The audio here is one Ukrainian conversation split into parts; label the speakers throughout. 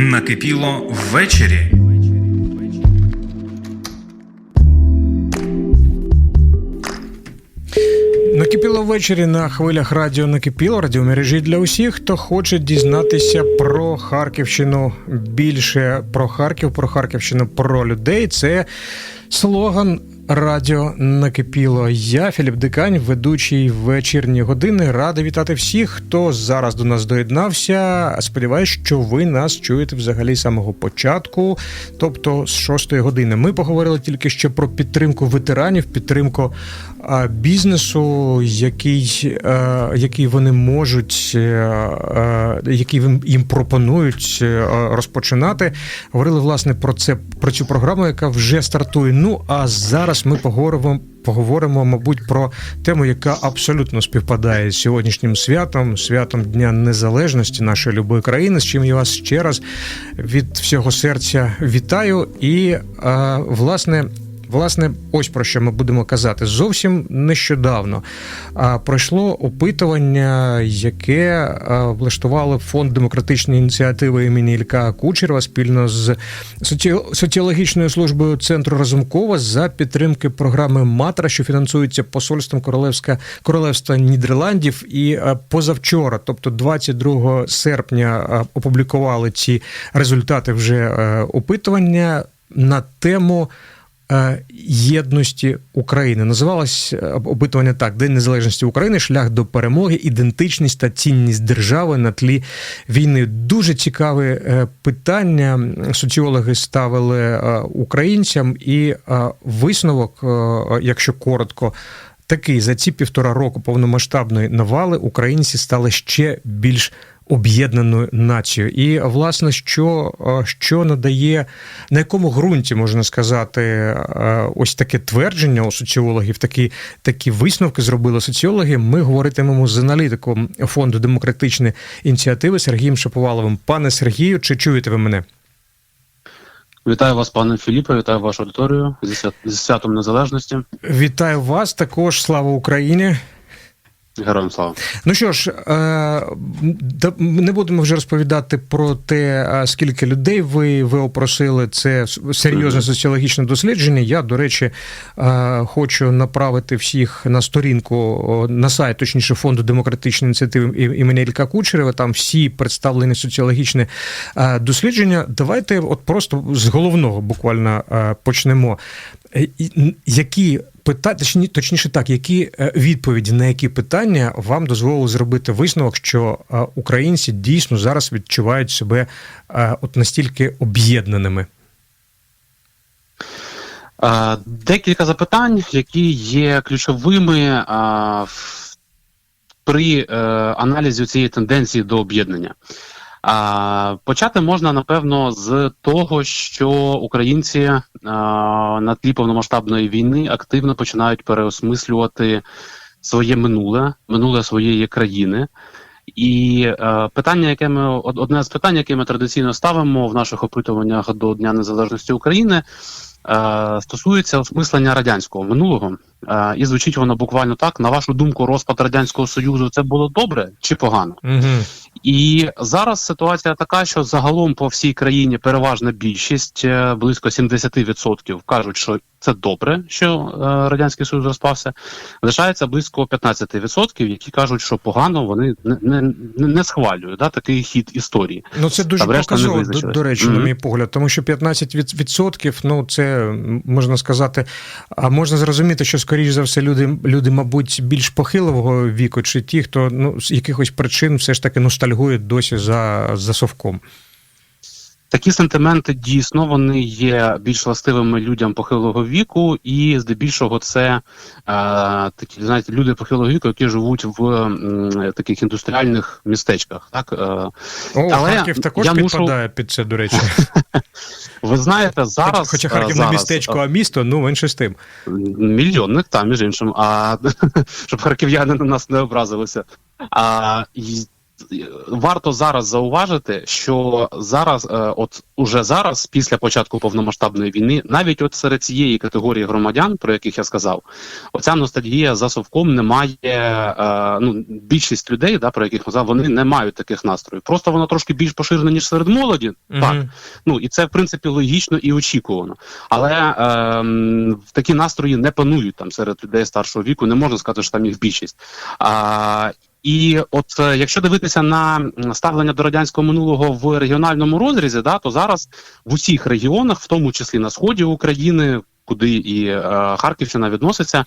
Speaker 1: Накипіло ввечері.
Speaker 2: Накипіло ввечері на хвилях радіо Накипіло, радіомережі для усіх, хто хоче дізнатися про Харківщину більше про Харків, про Харківщину, про людей. Це слоган Радіо Накипіло. Я Філіп Дикань, ведучий вечірні години. Радий вітати всіх, хто зараз до нас доєднався. Сподіваюсь, що ви нас чуєте взагалі з самого початку, тобто з шостої години. Ми поговорили тільки що про підтримку ветеранів, підтримку бізнесу, який, який вони можуть, е, який їм- їм пропонують е, розпочинати. Говорили власне про це про цю програму, яка вже стартує. Ну а зараз ми поговоримо. Поговоримо, мабуть, про тему, яка абсолютно співпадає з сьогоднішнім святом, святом Дня Незалежності нашої любої країни. З чим я вас ще раз від всього серця вітаю. І е, власне. Власне, ось про що ми будемо казати. Зовсім нещодавно а, пройшло опитування, яке влаштували фонд демократичної ініціативи імені Ілька Кучерова спільно з соці- соціологічною службою центру Разумкова за підтримки програми Матра, що фінансується посольством Королевська Королевства Нідерландів. І позавчора, тобто 22 серпня, опублікували ці результати вже е, опитування на тему єдності України. Називалось е, опитування так: День Незалежності України, шлях до перемоги, ідентичність та цінність держави на тлі війни. Дуже цікаве е, питання. Соціологи ставили е, українцям, і е, висновок, е, якщо коротко. Такий за ці півтора року повномасштабної навали українці стали ще більш об'єднаною нацією. І власне, що, е, що надає, на якому ґрунті можна сказати, е, ось таке твердження у соціологів, такі, такі висновки зробили соціологи. Ми говоритимемо з аналітиком фонду демократичної ініціативи Сергієм Шаповаловим. Пане Сергію, чи чуєте ви мене?
Speaker 3: Вітаю вас, пане Філіпе, вітаю вашу аудиторію зі, зі святом незалежності.
Speaker 2: Вітаю вас також. Слава Україні!
Speaker 3: Героям слава.
Speaker 2: Ну що ж, е, не будемо вже розповідати про те, скільки людей ви, ви опросили. Це серйозне соціологічне дослідження. Я, до речі, е, хочу направити всіх на сторінку на сайт, точніше, фонду демократичної ініціативи імені Ілька Кучерева. Там всі представлені соціологічні е, дослідження. Давайте, от просто з головного буквально е, почнемо. Які питання, точні, точніше так, які е, відповіді на які питання вам дозволили зробити висновок, що е, українці дійсно зараз відчувають себе е, от настільки об'єднаними?
Speaker 3: Декілька запитань, які є ключовими при аналізі цієї тенденції до об'єднання. А, Почати можна напевно з того, що українці а, на тлі повномасштабної війни активно починають переосмислювати своє минуле, минуле своєї країни. І е, питання, яке ми одне з питань, яке ми традиційно ставимо в наших опитуваннях до Дня Незалежності України, е, стосується осмислення радянського минулого. Е, і звучить воно буквально так: на вашу думку, розпад радянського союзу це було добре чи погано?
Speaker 2: Угу.
Speaker 3: І зараз ситуація така, що загалом по всій країні переважна більшість, е, близько 70% кажуть, що це добре, що е, радянський союз розпався. Лишається близько 15%, які кажуть, що погано вони не, не, не, схвалюють да, такий хід історії.
Speaker 2: Ну це дуже показово, до, до речі, на мій погляд, тому що 15% від- відсотків, ну це можна сказати, а можна зрозуміти, що скоріш за все люди, люди, мабуть, більш похилого віку, чи ті, хто ну з якихось причин все ж таки ностальгують досі за, за совком.
Speaker 3: Такі сентименти дійсно вони є більш властивими людям похилого віку, і здебільшого це е, такі знаєте люди похилого віку, які живуть в м, таких індустріальних містечках. Так е,
Speaker 2: О,
Speaker 3: Але
Speaker 2: Харків також
Speaker 3: я мушу-
Speaker 2: підпадає під це, до речі.
Speaker 3: ви знаєте, зараз
Speaker 2: Хоча
Speaker 3: е,
Speaker 2: Харків не містечко, а місто, ну менше з тим.
Speaker 3: е, мільйонник там між іншим. А щоб харків'яни на нас не образилися. А і варто зараз зауважити, що зараз, е, от уже зараз, після початку повномасштабної війни, навіть от серед цієї категорії громадян, про яких я сказав, оця ностальгія за совком не має. Е, ну, більшість людей, да, про яких я сказав, вони не мають таких настроїв. Просто воно трошки більш поширена, ніж серед молоді. Так, Ну і це в принципі логічно і очікувано. Але ем, такі настрої не панують там серед людей старшого віку. Не можна сказати, що там їх більшість. А, і от е, якщо дивитися на ставлення до радянського минулого в регіональному розрізі, да, то зараз в усіх регіонах, в тому числі на сході України, куди і е, Харківщина відноситься.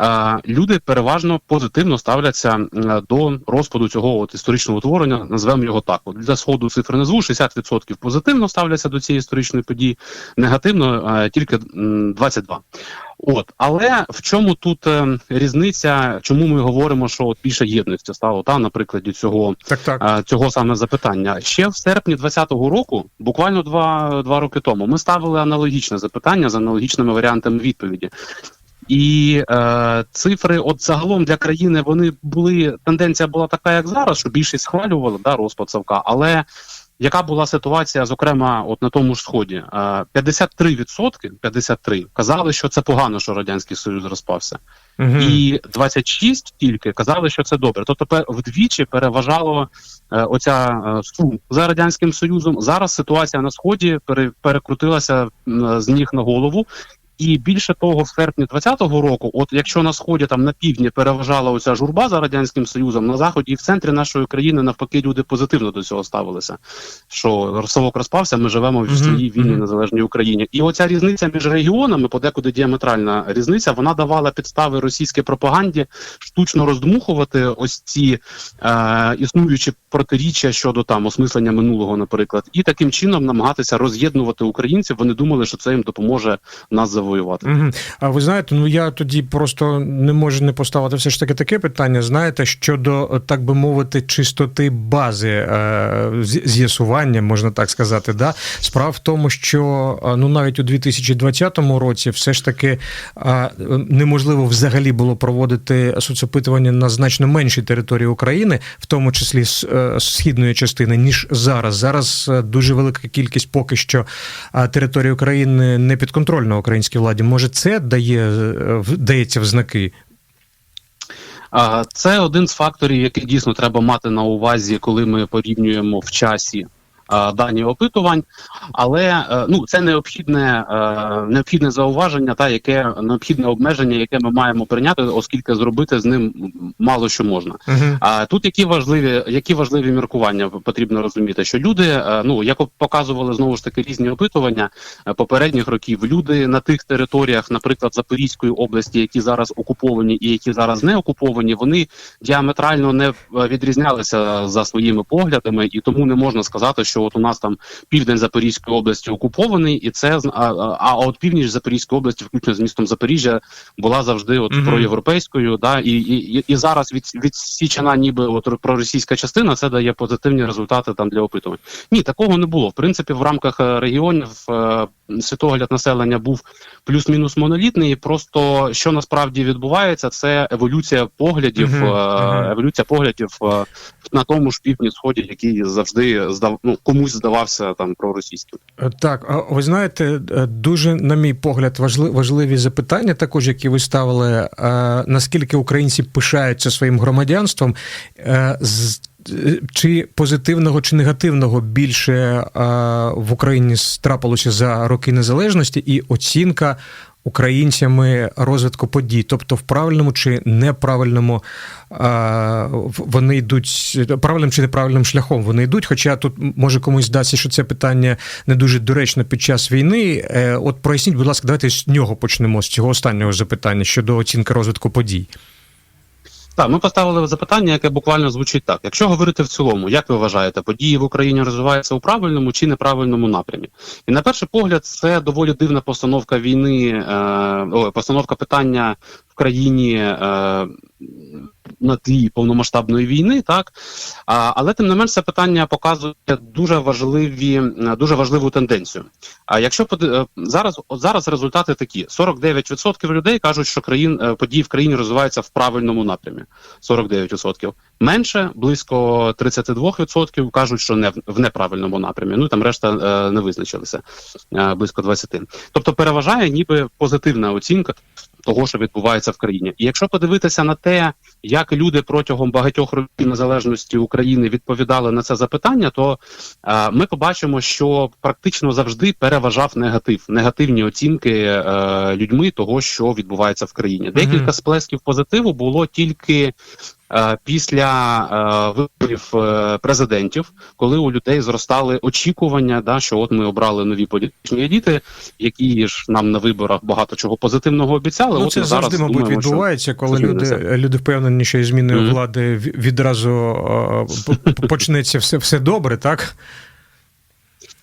Speaker 3: е, Люди переважно позитивно ставляться до розпаду цього от історичного утворення, назвемо його так. От для сходу цифри назву 60% позитивно ставляться до цієї історичної події, негативно е, тільки м, 22%. От, але в чому тут е, різниця? Чому ми говоримо, що от більше єдності стало та на прикладі цього
Speaker 2: Так, так.
Speaker 3: е, цього саме запитання? Ще в серпні 2020 року, буквально два, два роки тому, ми ставили аналогічне запитання з аналогічними варіантами відповіді. І е, цифри, от загалом для країни, вони були тенденція була така, як зараз, що більшість схвалювала да, розпад Савка, але яка була ситуація, зокрема, от на тому ж сході? Е, 53%, 53 казали, що це погано, що радянський союз розпався,
Speaker 2: Мгм.
Speaker 3: і 26 тільки казали, що це добре. Тобто вдвічі переважало е, оця е, сум за радянським союзом. Зараз ситуація на сході пере, перекрутилася з ніг на голову. І більше того, в серпні 20-го року, от якщо на сході там на півдні переважала оця журба за радянським союзом, на заході і в центрі нашої країни навпаки люди позитивно до цього ставилися. Що совок розпався, ми живемо в своїй вільній незалежній Україні. І оця різниця між регіонами, подекуди діаметральна різниця, вона давала підстави російській пропаганді штучно роздмухувати ось ці е, існуючі протиріччя щодо там осмислення минулого, наприклад, і таким чином намагатися роз'єднувати українців. Вони думали, що це їм допоможе нас завоювати.
Speaker 2: Мгм. А ви знаєте, ну я тоді просто не можу не поставити все ж таки таке питання. Знаєте, щодо так би мовити, чистоти бази е, з'ясування, можна так сказати. Да? Справа в тому, що е, ну навіть у 2020 році все ж таки е, неможливо взагалі було проводити соцопитування на значно меншій території України, в тому числі з східної частини, ніж зараз. Зараз дуже велика кількість поки що території України не підконтрольна українській владі. Може, це дає е, дається в знаки?
Speaker 3: Це один з факторів, який дійсно треба мати на увазі, коли ми порівнюємо в часі. А, Дані опитувань, але е, ну це необхідне е, необхідне зауваження, та яке необхідне обмеження, яке ми маємо прийняти, оскільки зробити з ним мало що можна.
Speaker 2: Угу.
Speaker 3: А тут які важливі, які важливі міркування потрібно розуміти, що люди, е, ну як показували знову ж таки різні опитування е, попередніх років, люди на тих територіях, наприклад, Запорізької області, які зараз окуповані і які зараз не окуповані, вони діаметрально не е, відрізнялися за своїми поглядами, і тому не можна сказати, що от у нас там південь Запорізької області окупований, і це а, а, от північ Запорізької області, включно з містом Запоріжжя, була завжди от
Speaker 2: Мгм.
Speaker 3: проєвропейською, да і, і, і- зараз від, відсічена ніби от проросійська частина, це дає позитивні результати там для опитувань. Ні, такого не було. В принципі, в рамках е, регіонів е, світогляд населення був плюс-мінус монолітний. Просто що насправді відбувається, це еволюція поглядів, е,
Speaker 2: мгм.
Speaker 3: еволюція поглядів на тому ж півдні сході, який завжди здав ну комусь здавався там проросійським.
Speaker 2: Так, а ви знаєте, е, дуже, на мій погляд, важли- важливі запитання, також які ви ставили. е, Наскільки українці пишаються своїм громадянством? Е, з- е, Чи позитивного чи негативного більше е, в Україні трапилося за роки незалежності, і оцінка українцями розвитку подій, тобто в правильному чи неправильному е, вони йдуть правильним чи неправильним шляхом вони йдуть. Хоча тут може комусь здасться, що це питання не дуже доречно під час війни. Е, От проясніть, будь ласка, давайте з нього почнемо з цього останнього запитання щодо оцінки розвитку подій.
Speaker 3: Так, ми поставили запитання, яке буквально звучить так: якщо говорити в цілому, як ви вважаєте, події в Україні розвиваються у правильному чи неправильному напрямі? І на перший погляд, це доволі дивна постановка війни, е, постановка питання країні е, на тлі повномасштабної війни, так а, але тим не менш це питання показує дуже важливі, е, дуже важливу тенденцію. А якщо е, зараз, зараз результати такі: 49% людей кажуть, що країн е, події в країні розвиваються в правильному напрямі. 49%. Менше близько 32% кажуть, що не в неправильному напрямі. Ну там решта е, не визначилися е, близько 20%. Тобто переважає ніби позитивна оцінка того, що відбувається в країні. І якщо подивитися на те, як люди протягом багатьох років незалежності України відповідали на це запитання, то е, ми побачимо, що практично завжди переважав негатив, негативні оцінки е, людьми того, що відбувається в країні. Декілька сплесків позитиву було тільки. Е, Після е, виборів е, президентів, коли у людей зростали очікування, да, що от ми обрали нові політичні еліти, які ж нам на виборах багато чого позитивного обіцяли.
Speaker 2: Ну,
Speaker 3: от
Speaker 2: це завжди,
Speaker 3: зараз
Speaker 2: мабуть,
Speaker 3: думаємо,
Speaker 2: відбувається, коли люди, люди впевнені, що із зміною
Speaker 3: Мгм.
Speaker 2: влади відразу почнеться все, все добре, так?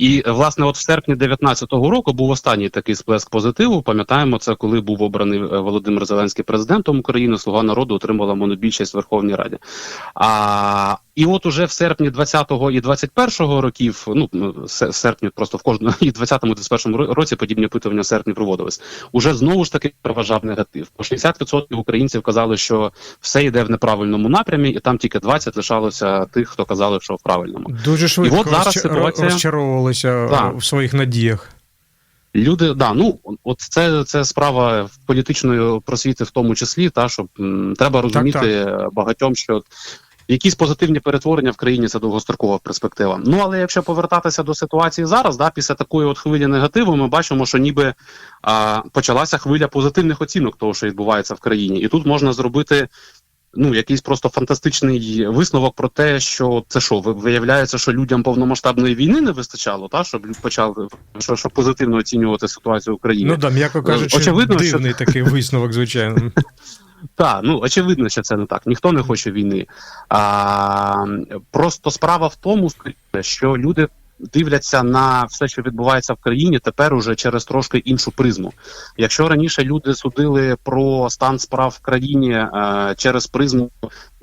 Speaker 3: І власне, от в серпні 19-го року був останній такий сплеск позитиву. Пам'ятаємо це, коли був обраний е, Володимир Зеленський президентом України. Слуга народу отримала монобільшість в Верховній Раді. А і от уже в серпні 20-го і 21-го років, ну в серпні просто в кожному і 20-му, 21-му році подібні опитування в серпні проводились. Уже знову ж таки переважав негатив. По 60% українців казали, що все йде в неправильному напрямі, і там тільки 20 лишалося тих, хто казали, що в правильному.
Speaker 2: Дуже швидко і
Speaker 3: от зараз ситуація-
Speaker 2: розчаровувалися е,
Speaker 3: Так.
Speaker 2: в своїх надіях.
Speaker 3: Люди, да, ну от це, це справа політичної просвіти, в тому числі, та щоб м, треба розуміти е, багатьом, що якісь позитивні перетворення в країні це довгострокова перспектива. Ну але якщо повертатися до ситуації зараз, да, після такої от хвилі негативу, ми бачимо, що ніби а, почалася хвиля позитивних оцінок того, що відбувається в країні, і тут можна зробити. Ну, якийсь просто фантастичний висновок про те, що це що, виявляється, що людям повномасштабної війни не вистачало, та щоб почали що, щоб позитивно оцінювати ситуацію в Україні.
Speaker 2: Ну да, м'яко кажучи,
Speaker 3: очевидно, що-
Speaker 2: дивний такий висновок, звичайно.
Speaker 3: Так, ну очевидно, що це не так. Ніхто не хоче війни. А, просто справа в тому, що люди дивляться на все, що відбувається в країні, тепер уже через трошки іншу призму. Якщо раніше люди судили про стан справ в країні а, через призму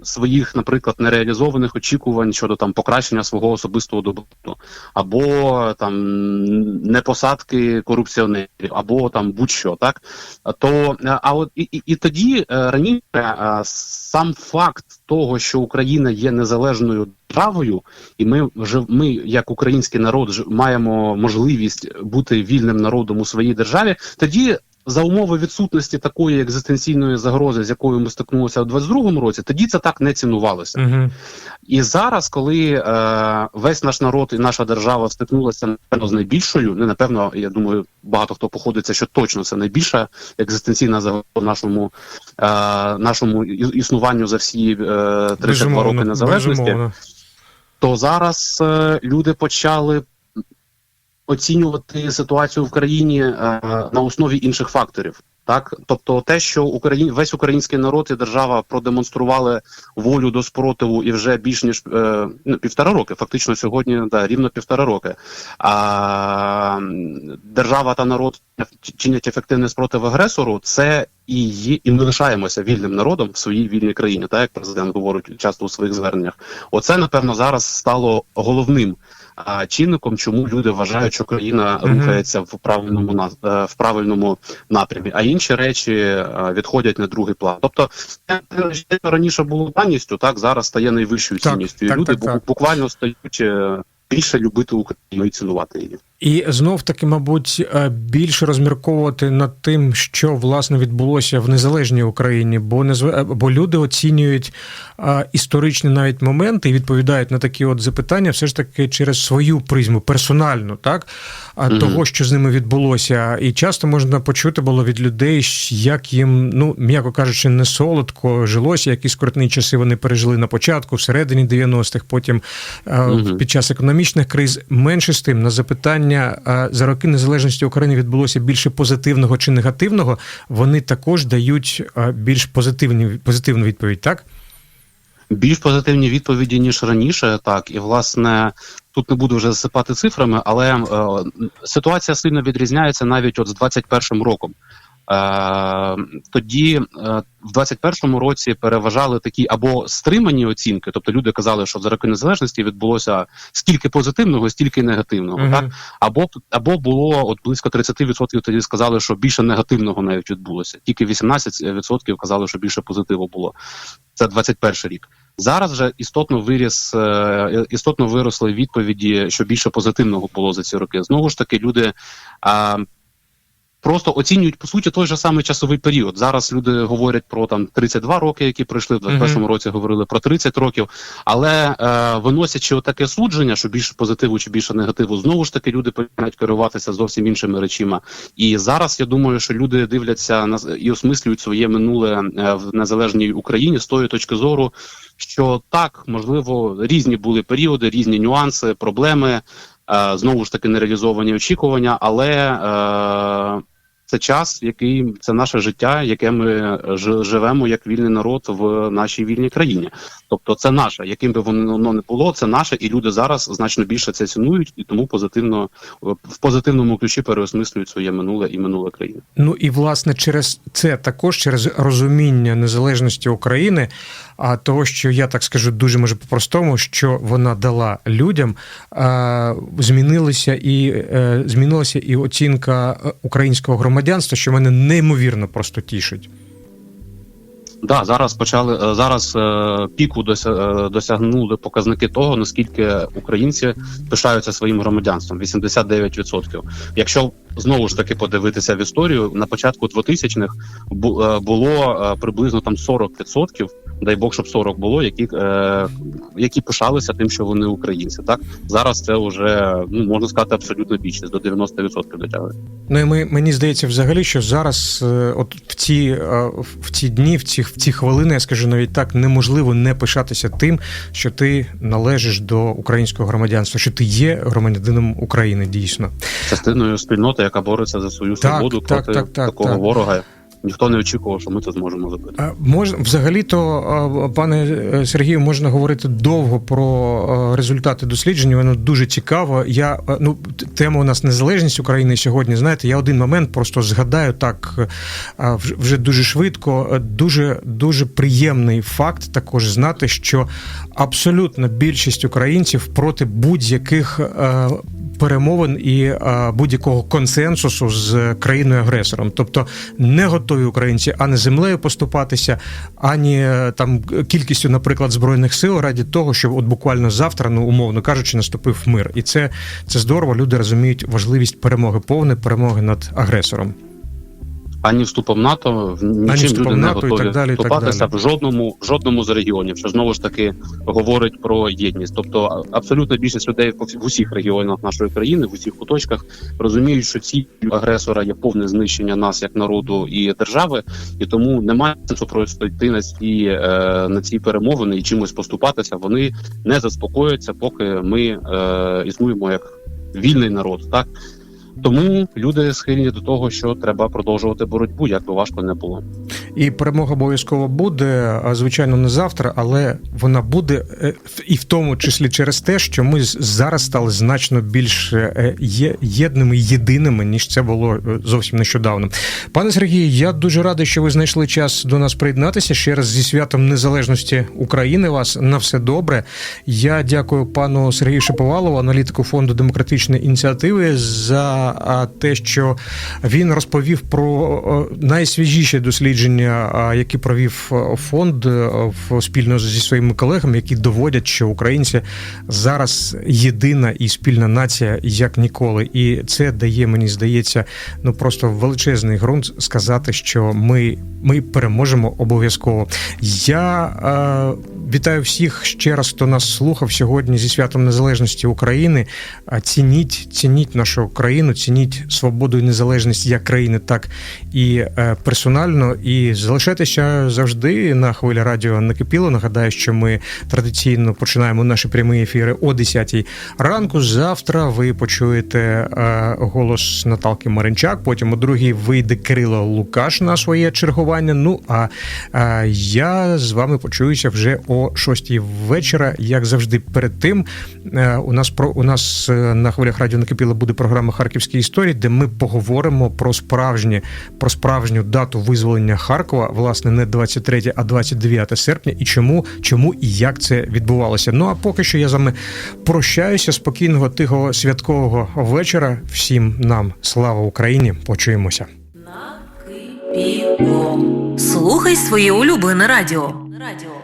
Speaker 3: своїх, наприклад, нереалізованих очікувань щодо там покращення свого особистого добуту, або там непосадки корупціонерів, або там будь-що, так то е, а от і, і, і тоді е, раніше е, сам факт того, що Україна є незалежною державою, і ми вже ми, як український народ, маємо можливість бути вільним народом у своїй державі, тоді. За умови відсутності такої екзистенційної загрози, з якою ми стикнулися у 22-му році, тоді це так не цінувалося.
Speaker 2: Угу.
Speaker 3: І зараз, коли е, весь наш народ і наша держава стикнулася напевно з найбільшою, не напевно, я думаю, багато хто походиться, що точно це найбільша екзистенційна загроза нашому, е, нашому існуванню за всі е, 32 роки незалежності,
Speaker 2: безумовно.
Speaker 3: то зараз е, люди почали оцінювати ситуацію в країні е, на основі інших факторів. Так, тобто, те, що Україн... весь український народ і держава продемонстрували волю до спротиву і вже більш ніж е, ну, півтора роки, фактично сьогодні да, рівно півтора роки. А держава та народ чинять ефективний спротив агресору. Це і є, і ми лишаємося вільним народом в своїй вільній країні, так як президент говорить часто у своїх зверненнях. Оце напевно зараз стало головним а, чинником, чому люди вважають, що країна рухається в правильному на- е, в правильному напрямі, а інші речі е, відходять на другий план. Тобто раніше було даністю, так зараз стає найвищою цінністю. І
Speaker 2: так,
Speaker 3: люди
Speaker 2: так, так.
Speaker 3: бу- буквально стають е, більше любити Україну і цінувати її.
Speaker 2: І знов таки, мабуть, е, більше розмірковувати над тим, що власне відбулося в незалежній Україні, бо незв... е, бо люди оцінюють історичні навіть моменти і відповідають на такі от запитання, все ж таки через свою призму, персональну, так
Speaker 3: Мгм.
Speaker 2: того, що з ними відбулося. І часто можна почути було від людей, як їм, ну м'яко кажучи, не солодко жилося, які скрутні часи вони пережили на початку, всередині 90-х, потім е,
Speaker 3: Мгм.
Speaker 2: під час економічних криз. Менше з тим на запитання а за роки незалежності України відбулося більше позитивного чи негативного. Вони також дають більш позитивні позитивну відповідь, так?
Speaker 3: Більш позитивні відповіді ніж раніше, так і власне тут не буду вже засипати цифрами, але е, ситуація сильно відрізняється навіть от з 21 роком. Тоді е, в 21-му році переважали такі або стримані оцінки, тобто люди казали, що за роки незалежності відбулося скільки позитивного, стільки негативного.
Speaker 2: Мгм.
Speaker 3: Так або або було от близько 30% тоді сказали, що більше негативного навіть відбулося. Тільки 18% казали, що більше позитиву було. Це 21 рік. Зараз вже істотно виріс е, істотно виросли відповіді, що більше позитивного було за ці роки. Знову ж таки, люди. Просто оцінюють по суті той же самий часовий період. Зараз люди говорять про там 32 роки, які пройшли в 21-му році, говорили про 30 років. Але е, виносячи таке судження, що більше позитиву чи більше негативу, знову ж таки люди починають керуватися зовсім іншими речима. І зараз я думаю, що люди дивляться на і осмислюють своє минуле е, в незалежній Україні з тої точки зору, що так можливо різні були періоди, різні нюанси, проблеми. Е, знову ж таки нереалізовані очікування, але е, це час, який це наше життя, яке ми живемо як вільний народ в нашій вільній країні. Тобто, це наше, яким би воно не було, це наше, і люди зараз значно більше це цінують, і тому позитивно в позитивному ключі переосмислюють своє минуле і минуле країни.
Speaker 2: Ну і власне через це також через розуміння незалежності України, а того, що я так скажу дуже може по-простому, що вона дала людям, змінилися і е, змінилася і оцінка е, українського громадянства, що мене неймовірно просто тішить.
Speaker 3: Да, зараз почали е, зараз е, піку дося- е, досягнули показники того, наскільки українці пишаються своїм громадянством 89%. Якщо знову ж таки подивитися в історію, на початку 2000-х бу- е, було приблизно там 40%, дай Бог, щоб 40 було, які, е, які пишалися тим, що вони українці. Так зараз це вже ну можна сказати абсолютно більшість до 90% дотягує.
Speaker 2: Ну і ми, мені здається, взагалі, що зараз, е, от в ці, е, в ці дні, в ці, в ці хвилини, я скажу навіть так, неможливо не пишатися тим, що ти належиш до українського громадянства, що ти є громадянином України дійсно.
Speaker 3: частиною спільноти, яка бореться за свою свободу
Speaker 2: так,
Speaker 3: проти
Speaker 2: так, так,
Speaker 3: такого
Speaker 2: так.
Speaker 3: ворога. Ніхто не очікував, що ми це зможемо зробити.
Speaker 2: Мож, взагалі-то, пане е, Сергію, можна говорити довго про е, результати дослідження. Воно дуже цікаво. Я е, ну тема у нас незалежність України сьогодні. Знаєте, я один момент просто згадаю так вже- дуже швидко. Дуже дуже приємний факт також знати, що абсолютна більшість українців проти будь-яких. Перемовин і будь-якого консенсусу з країною агресором, тобто не готові українці ані землею поступатися, ані е, там кількістю, наприклад, збройних сил раді того, щоб от буквально завтра, ну умовно кажучи, наступив мир, і це, це здорово. Люди розуміють важливість перемоги, повної перемоги над агресором.
Speaker 3: Ані вступом НАТО в нічим
Speaker 2: вступом
Speaker 3: люди не
Speaker 2: НАТО і
Speaker 3: готові
Speaker 2: так далі, і так
Speaker 3: вступатися
Speaker 2: далі.
Speaker 3: в жодному в жодному з регіонів, що знову ж таки говорить про єдність. Тобто абсолютно більшість людей в усіх регіонах нашої країни, в усіх куточках розуміють, що ціллю агресора є повне знищення нас як народу і держави, і тому немає сенсу просто йти на ці е, на ці перемовини і чимось поступатися. Вони не заспокояться, поки ми е, існуємо як вільний народ. Так тому люди схильні до того, що треба продовжувати боротьбу, як би важко не було.
Speaker 2: І перемога обов'язково буде, звичайно, не завтра, але вона буде е, і в тому числі через те, що ми зараз стали значно більш е, єдними, єдиними, ніж це було е, зовсім нещодавно. Пане Сергію, я дуже радий, що ви знайшли час до нас приєднатися ще раз зі святом незалежності України. Вас на все добре. Я дякую пану Сергію Шиповалову, аналітику фонду демократичної ініціативи, за а, те, що він розповів про найсвіжіші дослідження, які провів фонд спільно зі своїми колегами, які доводять, що українці зараз єдина і спільна нація як ніколи. І це дає, мені здається, ну просто величезний ґрунт сказати, що ми, ми переможемо обов'язково. Я е, вітаю всіх ще раз, хто нас слухав сьогодні зі святом незалежності України. Цініть, цініть нашу країну, цініть свободу і незалежність як країни, так і е, персонально. І залишайтеся завжди на хвилі радіо накипіло. Нагадаю, що ми традиційно починаємо наші прямі ефіри о 10 ранку. Завтра ви почуєте е, голос Наталки Маринчак. Потім о другій вийде Кирило Лукаш на своє чергування. Ну а е, я з вами почуюся вже о 6-й вечора. Як завжди, перед тим у нас про у нас на хвилях радіо накипіло буде програма Харківські історії, де ми поговоримо про справжнє про справжню дату визволення Харкова, власне, не 23, а 29 серпня, і чому, чому і як це відбувалося. Ну а поки що я з вами прощаюся. Спокійного тихого святкового вечора. Всім нам слава Україні! Почуємося.
Speaker 4: Слухай своє улюблене радіо. Радіо.